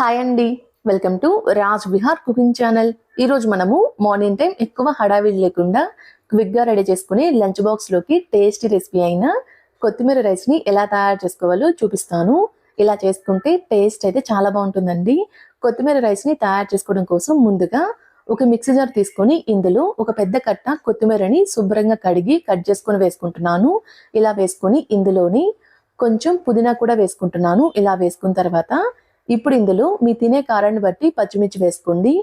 Hi అండి. Welcome to Raj Vihar cooking channel. ఈరోజు మనము మార్నింగ్ టైం ఎక్కువ హడావిడి లేకుండా క్విక్గా రెడీ చేసుకుని లంచ్ బాక్స్లోకి టేస్టీ రెసిపీ అయిన కొత్తిమీర రైస్ని ఎలా తయారు చేసుకోవాలో చూపిస్తాను. ఇలా చేసుకుంటే టేస్ట్ అయితే చాలా బాగుంటుందండి. కొత్తిమీర రైస్ని తయారు చేసుకోవడం కోసం ముందుగా ఒక మిక్సీ జార్ తీసుకొని ఇందులో ఒక పెద్ద కట్ట కొత్తిమీరని శుభ్రంగా కడిగి కట్ చేసుకొని వేసుకుంటున్నాను. ఇలా వేసుకొని ఇందులోని కొంచెం పుదీనా కూడా వేసుకుంటున్నాను. ఇలా వేసుకున్న తర్వాత ఇప్పుడు ఇందులో మీ తినే కారాన్ని బట్టి పచ్చిమిర్చి వేసుకోండి.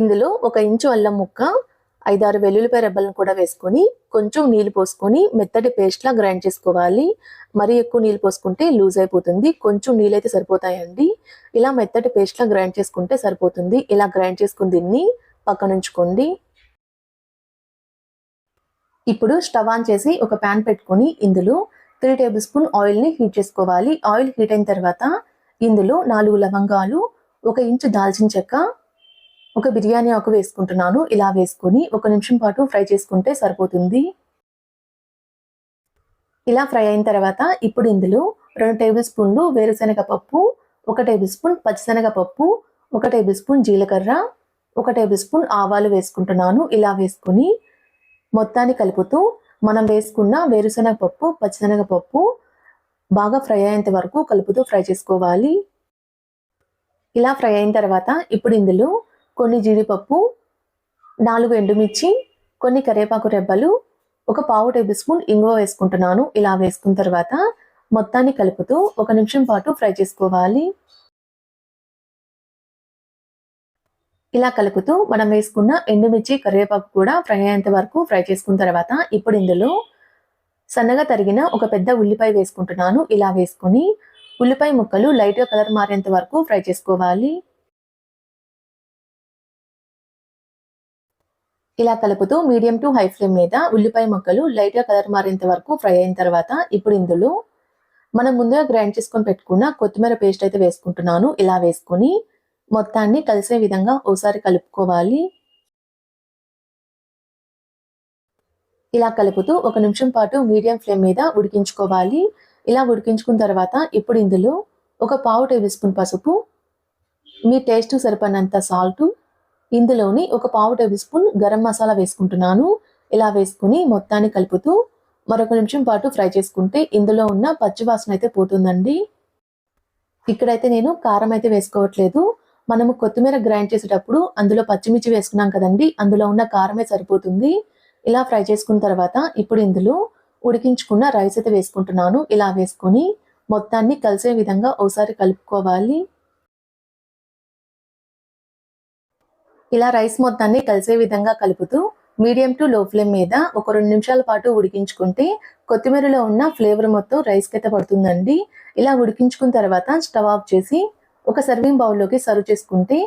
ఇందులో ఒక ఇంచు అల్లం ముక్క ఐదారు వెల్లుల్లిపాయ రెబ్బలను కూడా వేసుకొని కొంచెం నీళ్ళు పోసుకొని మెత్తటి పేస్ట్లా గ్రైండ్ చేసుకోవాలి. మరీ ఎక్కువ నీళ్ళు పోసుకుంటే లూజ్ అయిపోతుంది. కొంచెం నీళ్ళు అయితే సరిపోతాయండి. ఇలా మెత్తటి పేస్ట్లా గ్రైండ్ చేసుకుంటే సరిపోతుంది. ఇలా గ్రైండ్ చేసుకుని దీన్ని పక్కన ఉంచుకోండి. ఇప్పుడు స్టవ్ ఆన్ చేసి ఒక ప్యాన్ పెట్టుకొని ఇందులో త్రీ టేబుల్ స్పూన్ ఆయిల్ని హీట్ చేసుకోవాలి. ఆయిల్ హీట్ అయిన తర్వాత ఇందులో నాలుగు లవంగాలు ఒక ఇంచు దాల్చిన చెక్క ఒక బిర్యానీ ఆకు వేసుకుంటున్నాను. ఇలా వేసుకొని ఒక నిమిషం పాటు ఫ్రై చేసుకుంటే సరిపోతుంది. ఇలా ఫ్రై అయిన తర్వాత ఇప్పుడు ఇందులో రెండు టేబుల్ స్పూన్లు వేరుశనగ పప్పు ఒక టేబుల్ స్పూన్ పచ్చిశనగ పప్పు ఒక టేబుల్ స్పూన్ జీలకర్ర ఒక టేబుల్ స్పూన్ ఆవాలు వేసుకుంటున్నాను. ఇలా వేసుకొని మొత్తాన్ని కలుపుతూ మనం వేసుకున్న వేరుశనగ పప్పు పచ్చిశనగ పప్పు బాగా ఫ్రై అయ్యేంత వరకు కలుపుతూ ఫ్రై చేసుకోవాలి. ఇలా ఫ్రై అయిన తర్వాత ఇప్పుడు ఇందులో కొన్ని జీడిపప్పు నాలుగు ఎండుమిర్చి కొన్ని కరివేపాకు రెబ్బలు ఒక పావు టేబుల్ స్పూన్ ఇంగువ వేసుకుంటున్నాను. ఇలా వేసుకున్న తర్వాత మొత్తాన్ని కలుపుతూ ఒక నిమిషం పాటు ఫ్రై చేసుకోవాలి. ఇలా కలుపుతూ మనం వేసుకున్న ఎండుమిర్చి కరివేపాకు కూడా ఫ్రై అయ్యేంత వరకు ఫ్రై చేసుకున్న తర్వాత ఇప్పుడు ఇందులో సన్నగా తరిగిన ఒక పెద్ద ఉల్లిపాయ వేసుకుంటున్నాను. ఇలా వేసుకొని ఉల్లిపాయ ముక్కలు లైట్గా కలర్ మారేంత వరకు ఫ్రై చేసుకోవాలి. ఇలా కలుపుతూ మీడియం టు హై ఫ్లేమ్ మీద ఉల్లిపాయ ముక్కలు లైట్గా కలర్ మారేంత వరకు ఫ్రై అయిన తర్వాత ఇప్పుడు ఇందులో మనం ముందుగా గ్రైండ్ చేసుకొని పెట్టుకున్న కొత్తిమీర పేస్ట్ అయితే వేసుకుంటున్నాను. ఇలా వేసుకొని మొత్తాన్ని కలిసే విధంగా ఓసారి కలుపుకోవాలి. ఇలా కలుపుతూ ఒక నిమిషం పాటు మీడియం ఫ్లేమ్ మీద ఉడికించుకోవాలి. ఇలా ఉడికించుకున్న తర్వాత ఇప్పుడు ఇందులో ఒక పావు టేబుల్ స్పూన్ పసుపు మీ టేస్ట్ సరిపడినంత సాల్ట్ ఇందులోని ఒక పావు టేబుల్ స్పూన్ గరం మసాలా వేసుకుంటున్నాను. ఇలా వేసుకుని మొత్తాన్ని కలుపుతూ మరొక నిమిషం పాటు ఫ్రై చేసుకుంటే ఇందులో ఉన్న పచ్చివాసన అయితే పోతుందండి. ఇక్కడైతే నేను కారం అయితే వేసుకోవట్లేదు. మనము కొత్తిమీర గ్రైండ్ చేసేటప్పుడు అందులో పచ్చిమిర్చి వేసుకున్నాం కదండి అందులో ఉన్న కారమే సరిపోతుంది. ఇలా ఫ్రై చేసుకున్న తర్వాత ఇప్పుడు ఇందులో ఉడికించుకున్న రైస్ అయితే వేసుకుంటున్నాను. ఇలా వేసుకొని మొత్తాన్ని కలిసే విధంగా ఒకసారి కలుపుకోవాలి. ఇలా రైస్ మొత్తాన్ని కలిసే విధంగా కలుపుతూ మీడియం టు లో ఫ్లేమ్ మీద ఒక రెండు నిమిషాల పాటు ఉడికించుకుంటే కొత్తిమీరలో ఉన్న ఫ్లేవర్ మొత్తం రైస్కి అయితే పడుతుందండి. ఇలా ఉడికించుకున్న తర్వాత స్టవ్ ఆఫ్ చేసి ఒక సర్వింగ్ బౌల్లోకి సర్వ్ చేసుకుంటే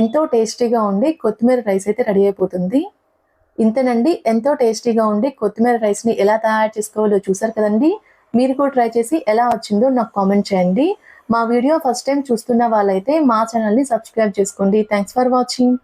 ఎంతో టేస్టీగా ఉండే కొత్తిమీర రైస్ అయితే రెడీ అయిపోతుంది. ఇంతేనండి ఎంతో టేస్టీగా ఉండి కొత్తిమీర రైస్ని ఎలా తయారు చేసుకోవాలో చూసారు కదండి? మీరు కూడా ట్రై చేసి ఎలా వచ్చిందో నాకు కామెంట్ చేయండి. మా వీడియో ఫస్ట్ టైం చూస్తున్న వాళ్ళైతే మా ఛానల్ని సబ్స్క్రైబ్ చేసుకోండి. Thanks for watching.